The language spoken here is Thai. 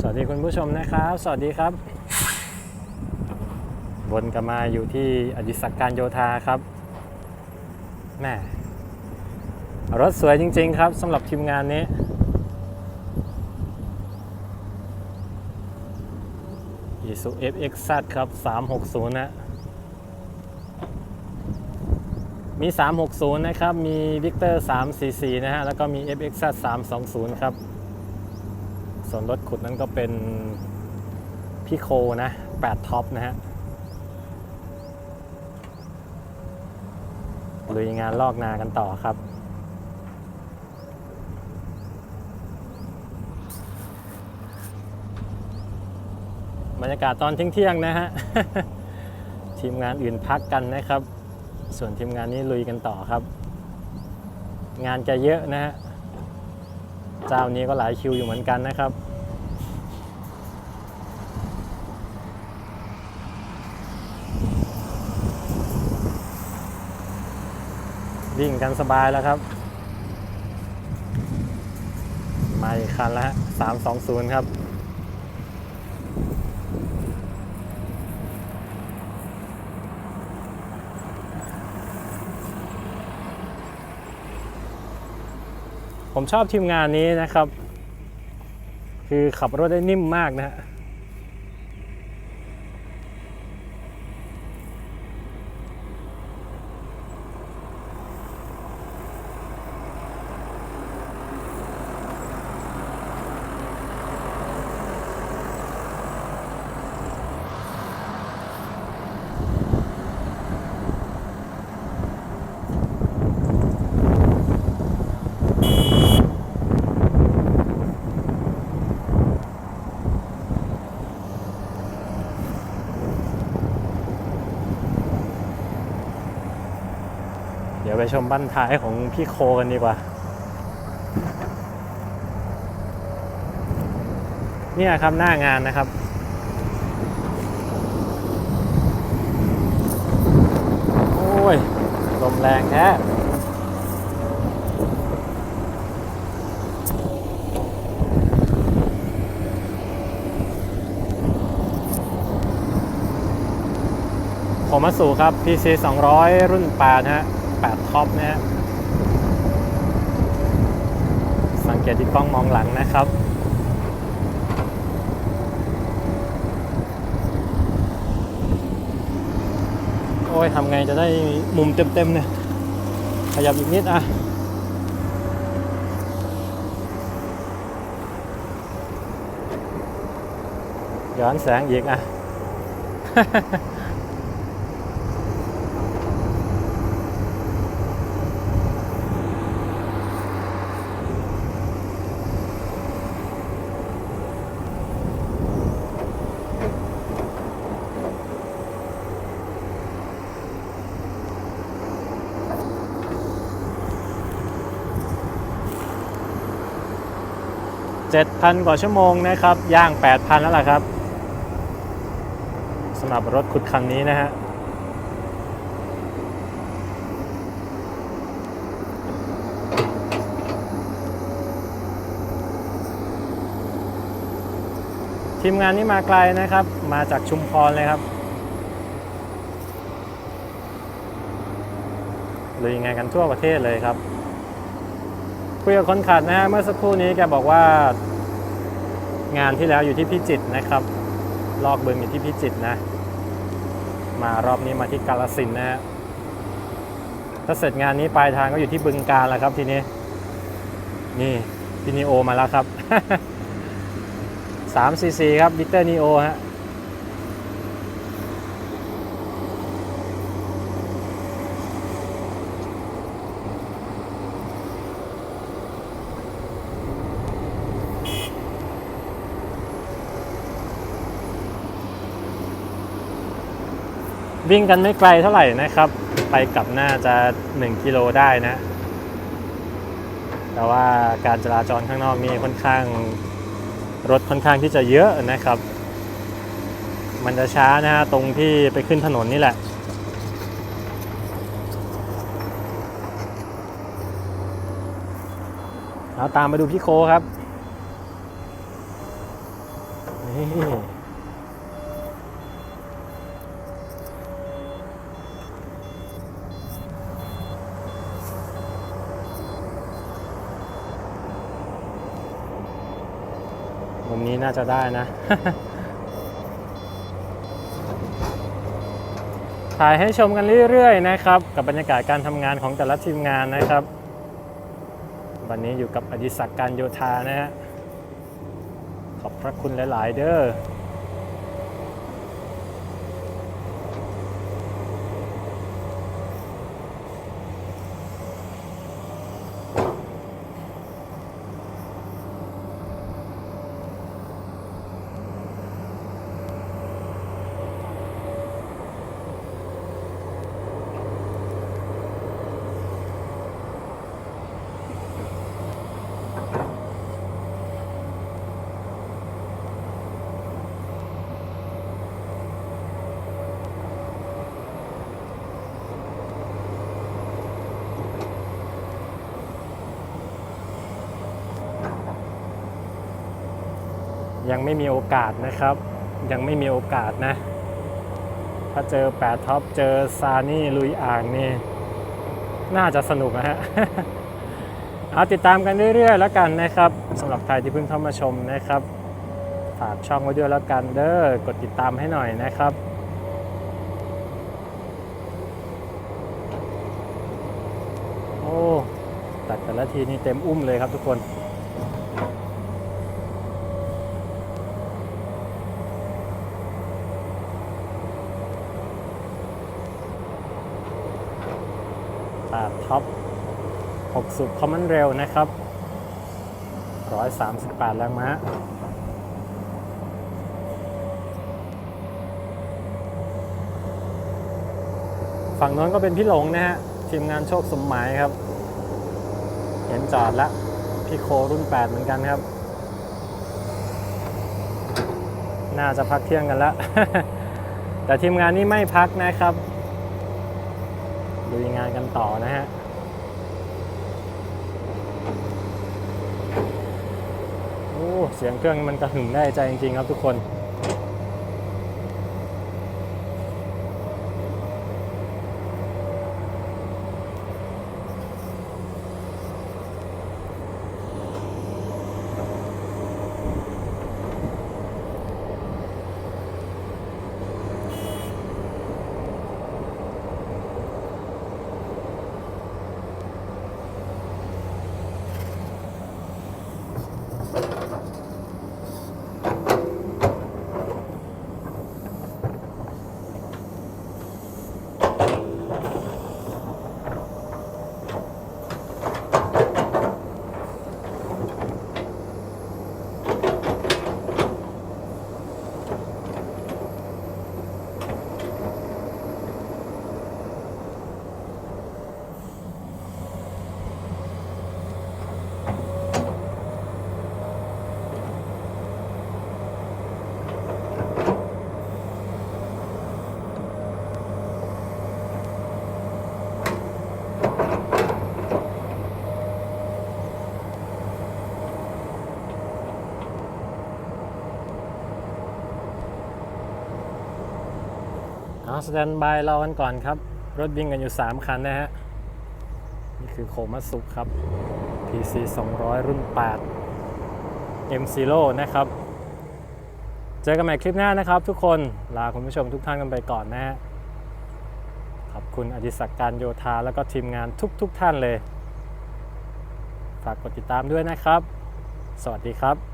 สวัสดีคุณผู้ชมนะครับ สวัสดีครับ วนกลับมาอยู่ที่อดิศักการโยธาครับแม่รถสวยจริง ๆ ครับสำหรับทีมงานนี้อีซู FX ครับ 360 นะ มี 360 นะครับ มี Victor 344 นะฮะ แล้วก็มี FX ซัด320 ครับ ส่วนรถขุดนั้นก็เป็นพี่โคนะ8ท็อปนะฮะลุยงานลอกนากันต่อครับ บรรยากาศตอนเที่ยงๆนะฮะ ทีมงานอื่นพักกันนะครับ ส่วนทีมงานนี้ลุยกันต่อครับ งานจะเยอะนะฮะ เจ้านี้ก็หลายคิวอยู่เหมือนกันนะครับ วิ่งกันสบายแล้วครับ มาอีกคันแล้วฮะ320ครับ ผมชอบทีมงานนี้นะครับ คือขับรถได้นิ่มมากนะฮะ ดี๋ยวไปชมบ้านท้ายของพี่โคกันดีกว่า เนี่ยครับหน้างานนะครับโอ้ยลมแรงแท้ผมมาสู่ครับ PC 200 รุ่น8นฮะ 8ท็อปนะฮะสังเกตที่กล้องมองหลังนะครับโอ้ยทำไงจะได้มุมเต็มๆเนี่ยขยับอีกนิดอะย้อนแสงอีกอะ 7,000 กว่าชั่วโมงนะครับ ย่าง 8,000 แล้วล่ะครับสำหรับรถขุดคันนี้นะฮะทีมงานนี้มาไกลนะครับ มาจากชุมพรเลยครับลุยงานกันทั่วประเทศเลยครับ คุยกับคนขัดนะฮะเมื่อสักครู่นี้แกบอกว่า งานที่แล้วอยู่ที่พิจิตรนะครับ ลอกเบึงอยู่ที่พิจิตรนะ มารอบนี้มาที่กาลสินนะฮะถ้าเสร็จงานนี้ปลายทางก็อยู่ที่บึงกาฬแล้วครับทีนี้ นี่พี่นีโอมาแล้วครับ3 cc ครับวิเตอร์นีโอฮะ วิ่งกันไม่ไกลเท่าไหร่นะครับ ไปกลับน่าจะ 1 กิโลได้นะ แต่ว่าการจราจรข้างนอกนี่ค่อนข้างรถค่อนข้างที่จะเยอะนะครับ มันจะช้านะฮะตรงที่ไปขึ้นถนนนี่แหละเราตามไปดูพี่โคครับนี่ มุมนี้น่าจะได้นะ ถ่ายให้ชมกันเรื่อยๆนะครับ กับบรรยากาศการทำงานของแต่ละทีมงานนะครับ วันนี้อยู่กับอดิศักดิ์การโยธานะฮะ ขอบพระคุณหลาย ๆ เด้อ ยังไม่มีโอกาสนะครับ ยังไม่มีโอกาสนะ ถ้าเจอ8ท็อปเจอซานี่ลุยอ่างนี่ น่าจะสนุกนะฮะเอาติดตามกันเรื่อยๆแล้วกันนะครับสำหรับใครที่เพิ่งเข้ามาชมนะครับฝากช่องไว้ด้วยแล้วกันเด้อกดติดตามให้หน่อยนะครับโอ้ตัดแต่ละทีนี่เต็มอุ้มเลยครับทุกคน 8 ท็อป6สุดคอมมอนเร็วนะครับ 138 แรงม้าฝั่งโน้นก็เป็นพี่หลงนะฮะ ทีมงานโชคสมหมายครับ เห็นจอดแล้วพี่โครุ่น 8 เหมือนกันครับ น่าจะพักเที่ยงกันแล้วแต่ทีมงานนี้ไม่พักนะครับลุยงานกันต่อนะฮะ โอ้ เสียงเครื่องมันกระหึ่มได้ใจจริงๆครับทุกคน เอาสแตนบายรอกันก่อนครับ รถวิ่งกันอยู่ 3 คันนะฮะ นี่คือโคมัสุครับ PC 200 รุ่น 8 M Zero นะครับ เจอกันใหม่คลิปหน้านะครับทุกคน ลาคุณผู้ชมทุกท่านกันไปก่อนนะฮะ ขอบคุณอดิศักดิ์การโยธาแล้วก็ทีมงานทุกๆทท่านเลย ฝากกดติดตามด้วยนะครับ สวัสดีครับ